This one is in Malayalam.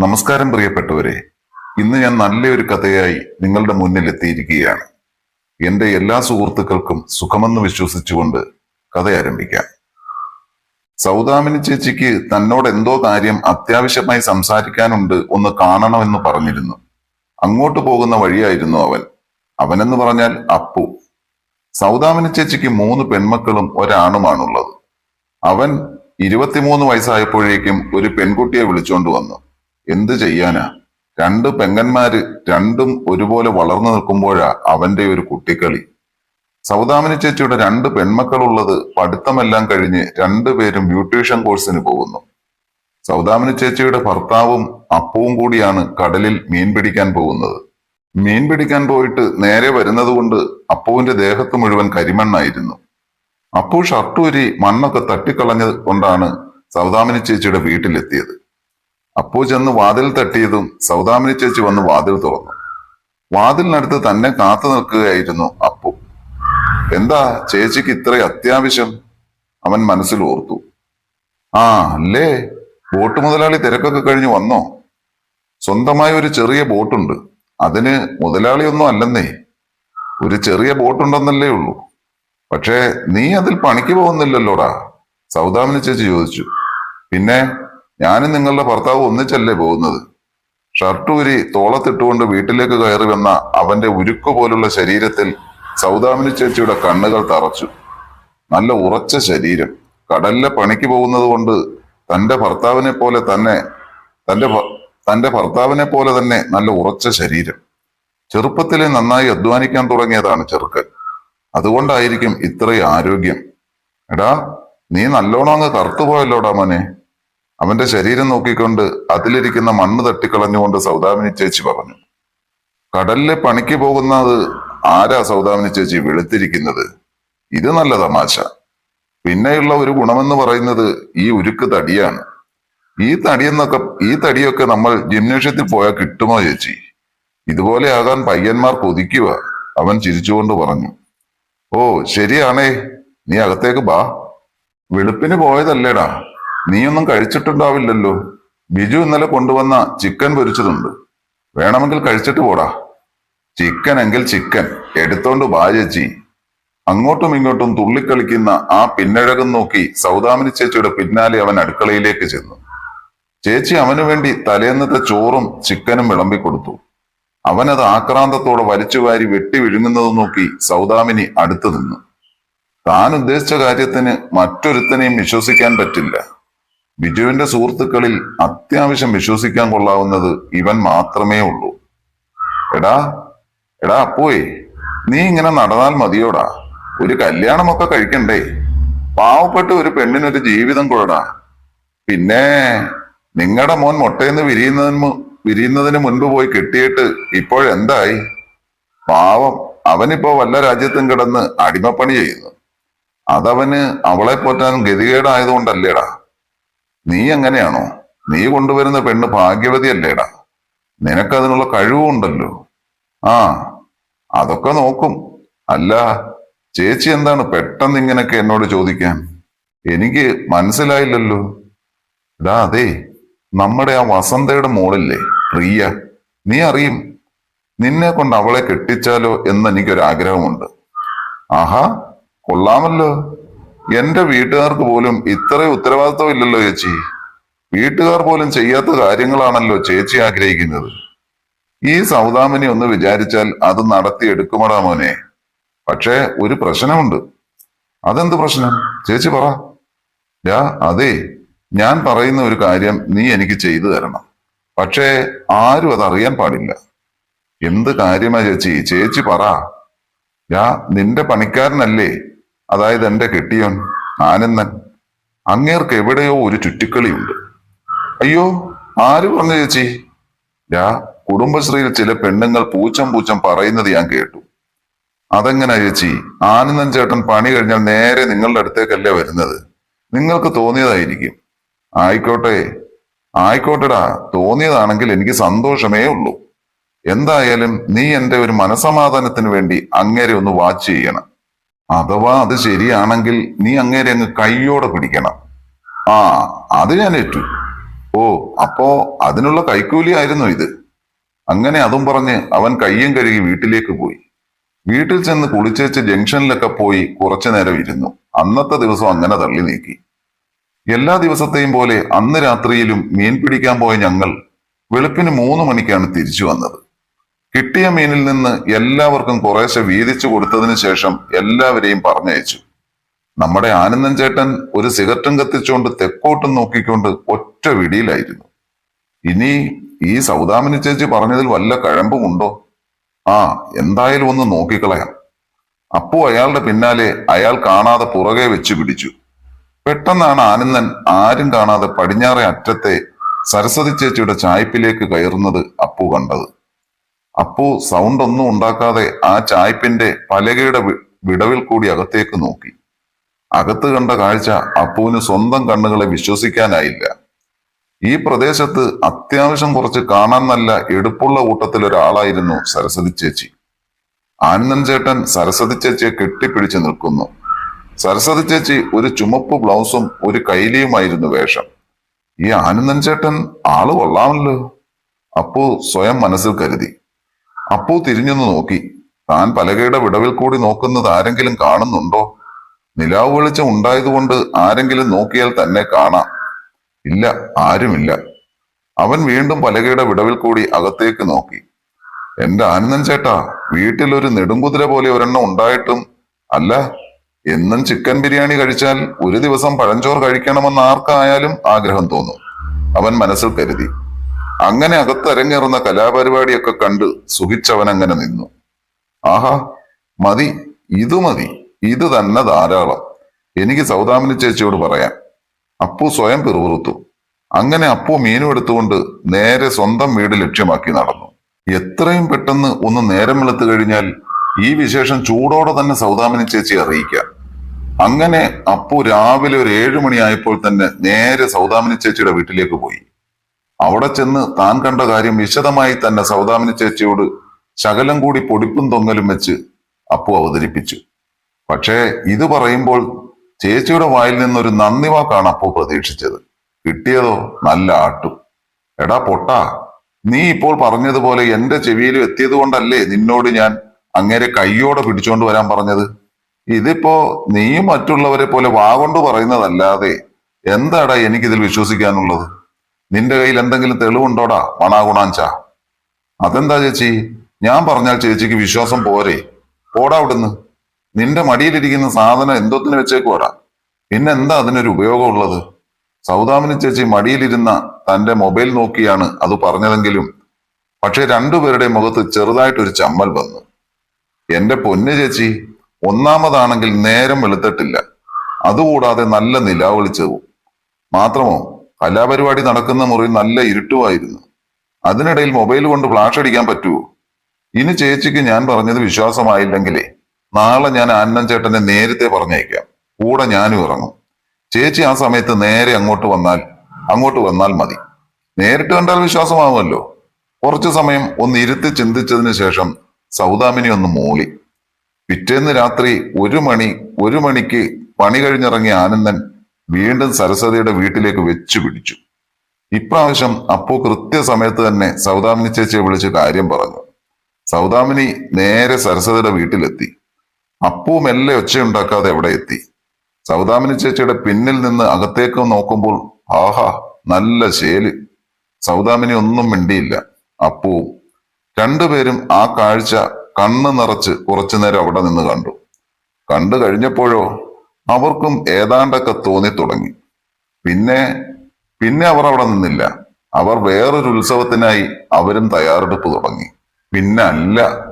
നമസ്കാരം പ്രിയപ്പെട്ടവരെ. ഇന്ന് ഞാൻ നല്ലൊരു കഥയായി നിങ്ങളുടെ മുന്നിൽ എത്തിയിരിക്കുകയാണ്. എന്റെ എല്ലാ സുഹൃത്തുക്കൾക്കും സുഖമെന്ന് വിശ്വസിച്ചുകൊണ്ട് കഥ ആരംഭിക്കാം. സൗദാമിനി ചേച്ചിക്ക് തന്നോട് എന്തോ കാര്യം അത്യാവശ്യമായി സംസാരിക്കാനുണ്ട് ഒന്ന് കാണണമെന്ന് പറഞ്ഞിരുന്നു. അങ്ങോട്ട് പോകുന്ന വഴിയായിരുന്നു അവൻ. അവനെന്ന് പറഞ്ഞാൽ അപ്പു. സൗദാമിനി ചേച്ചിക്ക് മൂന്ന് പെൺമക്കളും ഒരാണുമാണുള്ളത്. അവൻ ഇരുപത്തിമൂന്ന് വയസ്സായപ്പോഴേക്കും ഒരു പെൺകുട്ടിയെ വിളിച്ചോണ്ട് വന്നു. എന്ത് ചെയ്യാനാ? രണ്ട് പെങ്ങന്മാര് രണ്ടും ഒരുപോലെ വളർന്നു നിൽക്കുമ്പോഴാ അവന്റെ ഒരു കുട്ടിക്കളി. സൗദാമിനി ചേച്ചിയുടെ രണ്ട് പെൺമക്കളുള്ളത് പഠിത്തമെല്ലാം കഴിഞ്ഞ് രണ്ടുപേരും ബ്യൂട്ടീഷ്യൻ കോഴ്സിന് പോകുന്നു. സൗദാമിനി ചേച്ചിയുടെ ഭർത്താവും അപ്പവും കൂടിയാണ് കടലിൽ മീൻ പിടിക്കാൻ പോകുന്നത്. മീൻ പിടിക്കാൻ പോയിട്ട് നേരെ വരുന്നത് കൊണ്ട് അപ്പുവിന്റെ ദേഹത്ത് മുഴുവൻ കരിമണ്ണായിരുന്നു. അപ്പു ഷർട്ടൂരി മണ്ണൊക്കെ തട്ടിക്കളഞ്ഞത് കൊണ്ടാണ് സൗദാമിനി ചേച്ചിയുടെ വീട്ടിലെത്തിയത്. അപ്പു ചെന്ന് വാതിൽ തട്ടിയതും സൗദാമിനി ചേച്ചി വന്ന് വാതിൽ തുറന്നു. വാതിലിനടുത്ത് തന്നെ കാത്തു നിൽക്കുകയായിരുന്നു അപ്പു. എന്താ ചേച്ചിക്ക് ഇത്ര അത്യാവശ്യം? അവൻ മനസ്സിൽ ഓർത്തു. ആ അല്ലേ? ബോട്ട് മുതലാളി തിരക്കൊക്കെ കഴിഞ്ഞ് വന്നോ? സ്വന്തമായ ഒരു ചെറിയ ബോട്ടുണ്ട്. അതിന് മുതലാളിയൊന്നും അല്ലെന്നേ. ഒരു ചെറിയ ബോട്ടുണ്ടെന്നല്ലേ ഉള്ളൂ. പക്ഷേ നീ അതിൽ പണിക്ക് പോകുന്നില്ലല്ലോടാ? സൗദാമിനി ചേച്ചി ചോദിച്ചു. പിന്നെ? ഞാനും നിങ്ങളുടെ ഭർത്താവ് ഒന്നിച്ചല്ലേ പോകുന്നത്? ഷർട്ടൂരി തോളത്തിട്ടുകൊണ്ട് വീട്ടിലേക്ക് കയറി വന്ന അവന്റെ ഉരുക്കു പോലുള്ള ശരീരത്തിൽ സൗദാമിനി ചേച്ചിയുടെ കണ്ണുകൾ തറച്ചു. നല്ല ഉറച്ച ശരീരം. കടലിലെ പണിക്ക് പോകുന്നത് കൊണ്ട് തന്റെ ഭർത്താവിനെ പോലെ തന്നെ തന്റെ തന്റെ ഭർത്താവിനെ പോലെ തന്നെ നല്ല ഉറച്ച ശരീരം. ചെറുപ്പത്തിലെ നന്നായി അധ്വാനിക്കാൻ തുടങ്ങിയതാണ് ചെറുക്കൻ. അതുകൊണ്ടായിരിക്കും ഇത്രയും ആരോഗ്യം. എടാ നീ നല്ലോണം അങ്ങ് കറുത്തുപോയല്ലോടാ മോനെ? അവന്റെ ശരീരം നോക്കിക്കൊണ്ട് അതിലിരിക്കുന്ന മണ്ണ് തട്ടിക്കളഞ്ഞുകൊണ്ട് സൗദാമിനി ചേച്ചി പറഞ്ഞു കടലിലെ പണിക്ക് പോകുന്നത് ആരാ സൗദാമിനി ചേച്ചി വെളുത്തിരിക്കുന്നത്? ഇത് നല്ല തമാശ. പിന്നെയുള്ള ഒരു ഗുണമെന്ന് പറയുന്നത് ഈ ഉരുക്ക് തടിയാണ്. ഈ തടിയെന്നൊക്കെ ഈ തടിയൊക്കെ നമ്മൾ ജിംനേഷ്യത്തിൽ പോയാൽ കിട്ടുമോ ചേച്ചി? ഇതുപോലെ ആകാൻ പയ്യന്മാർ കൊതിക്കുക അവൻ ചിരിച്ചുകൊണ്ട് പറഞ്ഞു. ഓ ശരിയാണേ. നീ അകത്തേക്ക് ബാ വെളുപ്പിന് പോയതല്ലേടാ. നീയൊന്നും കഴിച്ചിട്ടുണ്ടാവില്ലല്ലോ. ബിജു ഇന്നലെ കൊണ്ടുവന്ന ചിക്കൻ പൊരിച്ചതുണ്ട്. വേണമെങ്കിൽ കഴിച്ചിട്ട് പോടാ. ചിക്കൻ എങ്കിൽ ചിക്കൻ. എടുത്തോണ്ട് ചേച്ചി. അങ്ങോട്ടും ഇങ്ങോട്ടും തുള്ളിക്കളിക്കുന്ന ആ പിന്നഴകം നോക്കി സൗദാമിനി ചേച്ചിയുടെ പിന്നാലെ അവൻ അടുക്കളയിലേക്ക് ചെന്നു. ചേച്ചി അവനു വേണ്ടി തലേന്നത്തെ ചോറും ചിക്കനും വിളമ്പിക്കൊടുത്തു അവനത് ആക്രാന്തത്തോടെ വലിച്ചുവാരി വെട്ടി വിഴുങ്ങുന്നത് നോക്കി സൗദാമിനി അടുത്തു നിന്നു. താൻ ഉദ്ദേശിച്ച കാര്യത്തിന് മറ്റൊരുത്തനെയും വിശ്വസിക്കാൻ പറ്റില്ല. ബിജുവിന്റെ സുഹൃത്തുക്കളിൽ അത്യാവശ്യം വിശ്വസിക്കാൻ കൊള്ളാവുന്നത് ഇവൻ മാത്രമേ ഉള്ളൂ. എടാ എടാ അപ്പോയെ നീ ഇങ്ങനെ നടന്നാൽ മതിയോടാ. ഒരു കല്യാണമൊക്കെ കഴിക്കണ്ടേ. പാവപ്പെട്ട ഒരു പെണ്ണിനൊരു ജീവിതം കൊള്ളടാ. പിന്നെ നിങ്ങളുടെ മോൻ മുട്ടയെന്ന് വിരിയുന്നതിന് വിരിയുന്നതിന് മുൻപ് പോയി കെട്ടിയിട്ട് ഇപ്പോഴെന്തായി? പാവം അവനിപ്പോ വല്ല രാജ്യത്തും കിടന്ന് അടിമപ്പണി ചെയ്യുന്നു. അതവന് അവളെ പോറ്റാൻ ഗതികേടായതുകൊണ്ടല്ലേടാ. നീ എങ്ങനെയാണോ? നീ കൊണ്ടുവരുന്ന പെണ്ണ് ഭാഗ്യവതിയല്ലേടാ. നിനക്കതിനുള്ള കഴിവുണ്ടല്ലോ. ആ അതൊക്കെ നോക്കും. അല്ല ചേച്ചി എന്താണ് പെട്ടെന്ന് ഇങ്ങനെയൊക്കെ എന്നോട് ചോദിക്കാൻ? എനിക്ക് മനസ്സിലായില്ലല്ലോ. ഇതാ അതെ നമ്മുടെ ആ വസന്തയുടെ മോളില്ലേ പ്രിയ നീ അറിയും. നിന്നെ കൊണ്ട് അവളെ കെട്ടിച്ചാലോ എന്ന് എനിക്കൊരാഗ്രഹമുണ്ട്. ആഹാ കൊള്ളാമല്ലോ. എന്റെ വീട്ടുകാർക്ക് പോലും ഇത്ര ഉത്തരവാദിത്വം ഇല്ലല്ലോ ചേച്ചി. വീട്ടുകാർ പോലും ചെയ്യാത്ത കാര്യങ്ങളാണല്ലോ ചേച്ചി ആഗ്രഹിക്കുന്നത്. ഈ സൗദാമിനി ഒന്ന് വിചാരിച്ചാൽ അത് നടത്തിയെടുക്കുമടാ മോനെ. പക്ഷേ ഒരു പ്രശ്നമുണ്ട്. അതെന്ത് പ്രശ്നം? ചേച്ചി പറ. യാ അതെ ഞാൻ പറയുന്ന ഒരു കാര്യം നീ എനിക്ക് ചെയ്തു തരണം. പക്ഷേ ആരും അതറിയാൻ പാടില്ല. എന്ത് കാര്യമാ ചേച്ചി? ചേച്ചി പറ. യാ നിന്റെ പണിക്കാരനല്ലേ? അതായത് എന്റെ കെട്ടിയോൻ ആനന്ദൻ അങ്ങേർക്ക് എവിടെയോ ഒരു ചുറ്റിക്കളിയുണ്ട്. അയ്യോ ആര് പറഞ്ഞു ചേച്ചി? യാ കുടുംബശ്രീയിൽ ചില പെണ്ണുങ്ങൾ പൂച്ചം പൂച്ചം പറയുന്നത് ഞാൻ കേട്ടു. അതെങ്ങനെ ചേച്ചി? ആനന്ദൻ ചേട്ടൻ പണി കഴിഞ്ഞാൽ നേരെ നിങ്ങളുടെ അടുത്തേക്കല്ലേ വരുന്നത്? നിങ്ങൾക്ക് തോന്നിയതായിരിക്കും. ആയിക്കോട്ടെ ആയിക്കോട്ടെടാ തോന്നിയതാണെങ്കിൽ എനിക്ക് സന്തോഷമേ ഉള്ളൂ. എന്തായാലും നീ എന്റെ ഒരു മനസമാധാനത്തിന് വേണ്ടി അങ്ങേരെ ഒന്ന് വാച്ച് ചെയ്യണം. അഥവാ അത് ശരിയാണെങ്കിൽ നീ അങ്ങേരെ അങ്ങ് കൈയോടെ പിടിക്കണം. ആ അത് ഞാൻ ഏറ്റു. ഓ അപ്പോ അതിനുള്ള കൈക്കൂലി ആയിരുന്നു ഇത്. അങ്ങനെ അതും പറഞ്ഞ് അവൻ കയ്യും കഴുകി വീട്ടിലേക്ക് പോയി. വീട്ടിൽ ചെന്ന് കുളിച്ചേച്ച് ജംഗ്ഷനിലൊക്കെ പോയി കുറച്ചു നേരം ഇരുന്നു. അന്നത്തെ ദിവസം അങ്ങനെ തള്ളി നീക്കി. എല്ലാ ദിവസത്തെയും പോലെ അന്ന് രാത്രിയിലും മീൻ പിടിക്കാൻ പോയ ഞങ്ങൾ വെളുപ്പിന് മൂന്ന് മണിക്കാണ് തിരിച്ചു വന്നത്. കിട്ടിയ മീനിൽ നിന്ന് എല്ലാവർക്കും കുറേശ്ശെ വീതിച്ചു കൊടുത്തതിന് ശേഷം എല്ലാവരെയും പറഞ്ഞയച്ചു. നമ്മുടെ ആനന്ദൻ ചേട്ടൻ ഒരു സിഗരറ്റും കത്തിച്ചുകൊണ്ട് തെക്കോട്ടും നോക്കിക്കൊണ്ട് ഒറ്റ വിടിയിലായിരുന്നു. ഇനി ഈ സൗദാമിനി ചേച്ചി പറഞ്ഞതിൽ വല്ല കഴമ്പുമുണ്ടോ? ആ എന്തായാലും ഒന്ന് നോക്കിക്കളയാം. അപ്പു അയാളുടെ പിന്നാലെ അയാൾ കാണാതെ പുറകെ വെച്ച് പിടിച്ചു. പെട്ടെന്നാണ് ആനന്ദൻ ആരും കാണാതെ പടിഞ്ഞാറെ അറ്റത്തെ സരസ്വതി ചേച്ചിയുടെ ചായ്പിലേക്ക് കയറുന്നത് അപ്പു കണ്ടത്. അപ്പു സൗണ്ട് ഒന്നും ഉണ്ടാക്കാതെ ആ ചായ്പിന്റെ പലകയുടെ വിടവിൽ കൂടി അകത്തേക്ക് നോക്കി. അകത്ത് കണ്ട കാഴ്ച അപ്പുവിന് സ്വന്തം കണ്ണുകളെ വിശ്വസിക്കാനായില്ല. ഈ പ്രദേശത്ത് അത്യാവശ്യം കുറച്ച് കാണാൻ നല്ല എടുപ്പുള്ള കൂട്ടത്തിൽ ഒരാളായിരുന്നു സരസ്വതി ചേച്ചി. ആനന്ദൻ ചേട്ടൻ സരസ്വതി ചേച്ചിയെ കെട്ടിപ്പിടിച്ച് നിൽക്കുന്നു. സരസ്വതി ചേച്ചി ഒരു ചുമപ്പ് ബ്ലൗസും ഒരു കൈലിയുമായിരുന്നു വേഷം. ഈ ആനന്ദൻ ചേട്ടൻ ആൾ കൊള്ളാമല്ലോ. അപ്പു സ്വയം മനസ്സിൽ കരുതി. അപ്പു തിരിഞ്ഞു നോക്കി. താൻ പലകയുടെ വിടവിൽ കൂടി നോക്കുന്നത് ആരെങ്കിലും കാണുന്നുണ്ടോ? നിലാവ് വെളിച്ചം ഉണ്ടായതുകൊണ്ട് ആരെങ്കിലും നോക്കിയാൽ തന്നെ കാണാം. ഇല്ല ആരുമില്ല. അവൻ വീണ്ടും പലകയുടെ വിടവിൽ കൂടി അകത്തേക്ക് നോക്കി. എന്റെ ആനന്ദൻ ചേട്ടാ വീട്ടിൽ ഒരു നെടുങ്കുതിര പോലെ ഒരെണ്ണം ഉണ്ടായിട്ടും അല്ല. എന്നും ചിക്കൻ ബിരിയാണി കഴിച്ചാൽ ഒരു ദിവസം പഴഞ്ചോറ് കഴിക്കണമെന്ന് ആർക്കായാലും ആഗ്രഹം തോന്നും അവൻ മനസ്സിൽ കരുതി. അങ്ങനെ അകത്തരങ്ങേറുന്ന കലാപരിപാടിയൊക്കെ കണ്ട് സുഖിച്ചവൻ അങ്ങനെ നിന്നു. ആഹാ മതി ഇത് മതി ഇത് തന്നെ ധാരാളം. എനിക്ക് സൗദാമിനി ചേച്ചിയോട് പറയാൻ അപ്പു സ്വയം പിറുപിറുത്തു. അങ്ങനെ അപ്പു മീനും എടുത്തുകൊണ്ട് നേരെ സ്വന്തം വീട് ലക്ഷ്യമാക്കി നടന്നു. എത്രയും പെട്ടെന്ന് ഒന്ന് നേരം വെളുത്തു കഴിഞ്ഞാൽ ഈ വിശേഷം ചൂടോടെ തന്നെ സൗദാമിനി ചേച്ചി അറിയിക്കാം അങ്ങനെ അപ്പു രാവിലെ ഒരു ഏഴു മണിയായപ്പോൾ തന്നെ നേരെ സൗദാമിനി ചേച്ചിയുടെ വീട്ടിലേക്ക് പോയി. അവിടെ ചെന്ന് താൻ കണ്ട കാര്യം വിശദമായി തന്നെ സൗദാമിനി ചേച്ചിയോട് ശകലം കൂടി പൊടിപ്പും തൊങ്ങലും വെച്ച് അപ്പു അവതരിപ്പിച്ചു. പക്ഷേ ഇത് പറയുമ്പോൾ ചേച്ചിയുടെ വായിൽ നിന്നൊരു നന്ദി വാക്കാണ് അപ്പു പ്രതീക്ഷിച്ചത്. കിട്ടിയതോ നല്ല ആട്ടു. എടാ പൊട്ടാ നീ ഇപ്പോൾ പറഞ്ഞതുപോലെ എന്റെ ചെവിയിൽ എത്തിയത് കൊണ്ടല്ലേ നിന്നോട് ഞാൻ അങ്ങേരെ കയ്യോടെ പിടിച്ചോണ്ട് വരാൻ പറഞ്ഞത്? ഇതിപ്പോ നീയും മറ്റുള്ളവരെ പോലെ വാ കൊണ്ട് പറയുന്നതല്ലാതെ എന്താടാ എനിക്കിതിൽ വിശ്വസിക്കാനുള്ളത്? നിന്റെ കയ്യിൽ എന്തെങ്കിലും തെളിവുണ്ടോടാ? മണാഗുണാഞ്ച അതെന്താ ചേച്ചി? ഞാൻ പറഞ്ഞാൽ ചേച്ചിക്ക് വിശ്വാസം പോരെ. പോടാ അവിടുന്ന്. നിന്റെ മടിയിലിരിക്കുന്ന സാധനം എന്തോത്തിന് വെച്ചേക്കോടാ പിന്നെ എന്താ അതിനൊരു ഉപയോഗമുള്ളത് സൗദാമിനി ചേച്ചി മടിയിലിരുന്ന തന്റെ മൊബൈൽ നോക്കിയാണ് അത് പറഞ്ഞതെങ്കിലും പക്ഷെ രണ്ടുപേരുടെ മുഖത്ത് ചെറുതായിട്ടൊരു ചമ്മൽ വന്നു. എന്റെ പൊന്നു ചേച്ചി ഒന്നാമതാണെങ്കിൽ നേരം വെളുത്തിട്ടില്ല. അതുകൂടാതെ നല്ല നിലാവിളിച്ചു മാത്രമോ? കലാപരിപാടി നടക്കുന്ന മുറി നല്ല ഇരുട്ടുമായിരുന്നു അതിനിടയിൽ മൊബൈൽ കൊണ്ട് ഫ്ലാഷ് അടിക്കാൻ പറ്റുമോ ഇനി ചേച്ചിക്ക് ഞാൻ പറഞ്ഞത് വിശ്വാസമായില്ലെങ്കിലേ നാളെ ഞാൻ ആനന്ദൻ ചേട്ടനെ നേരത്തെ പറഞ്ഞേക്കാം. കൂടെ ഞാനും ഇറങ്ങും. ചേച്ചി ആ സമയത്ത് നേരെ അങ്ങോട്ട് വന്നാൽ അങ്ങോട്ട് വന്നാൽ മതി. നേരിട്ട് കണ്ടാൽ വിശ്വാസമാവുമല്ലോ. കുറച്ചു സമയം ഒന്ന് ഇരുത്തി ചിന്തിച്ചതിന് ശേഷം സൗദാമിനി ഒന്ന് മൂളി. പിറ്റേന്ന് രാത്രി ഒരു മണി ഒരു മണിക്ക് പണി കഴിഞ്ഞിറങ്ങിയ ആനന്ദൻ വീണ്ടും സരസ്വതിയുടെ വീട്ടിലേക്ക് വെച്ചു പിടിച്ചു. ഇപ്രാവശ്യം അപ്പു കൃത്യസമയത്ത് തന്നെ സൗദാമിനി ചേച്ചിയെ വിളിച്ച് കാര്യം പറഞ്ഞു. സൗദാമിനി നേരെ സരസ്വതിയുടെ വീട്ടിലെത്തി. അപ്പു മെല്ലെ ഒച്ചയുണ്ടാക്കാതെ എവിടെ എത്തി. സൗദാമിനി ചേച്ചിയുടെ പിന്നിൽ നിന്ന് അകത്തേക്ക് നോക്കുമ്പോൾ ആഹാ നല്ല ശേൽ. സൗദാമിനി ഒന്നും മിണ്ടിയില്ല. അപ്പുവും രണ്ടുപേരും ആ കാഴ്ച കണ്ണ് നിറച്ച് കുറച്ചു നേരം അവിടെ നിന്ന് കണ്ടു. കണ്ടു കഴിഞ്ഞപ്പോഴോ അവർക്കും ഏതാണ്ടൊക്കെ തോന്നി തുടങ്ങി. പിന്നെ പിന്നെ അവർ അവിടെ നിന്നില്ല. അവർ വേറൊരു ഉത്സവത്തിനായി അവരും തയ്യാറെടുപ്പ് തുടങ്ങി. പിന്നെ അല്ല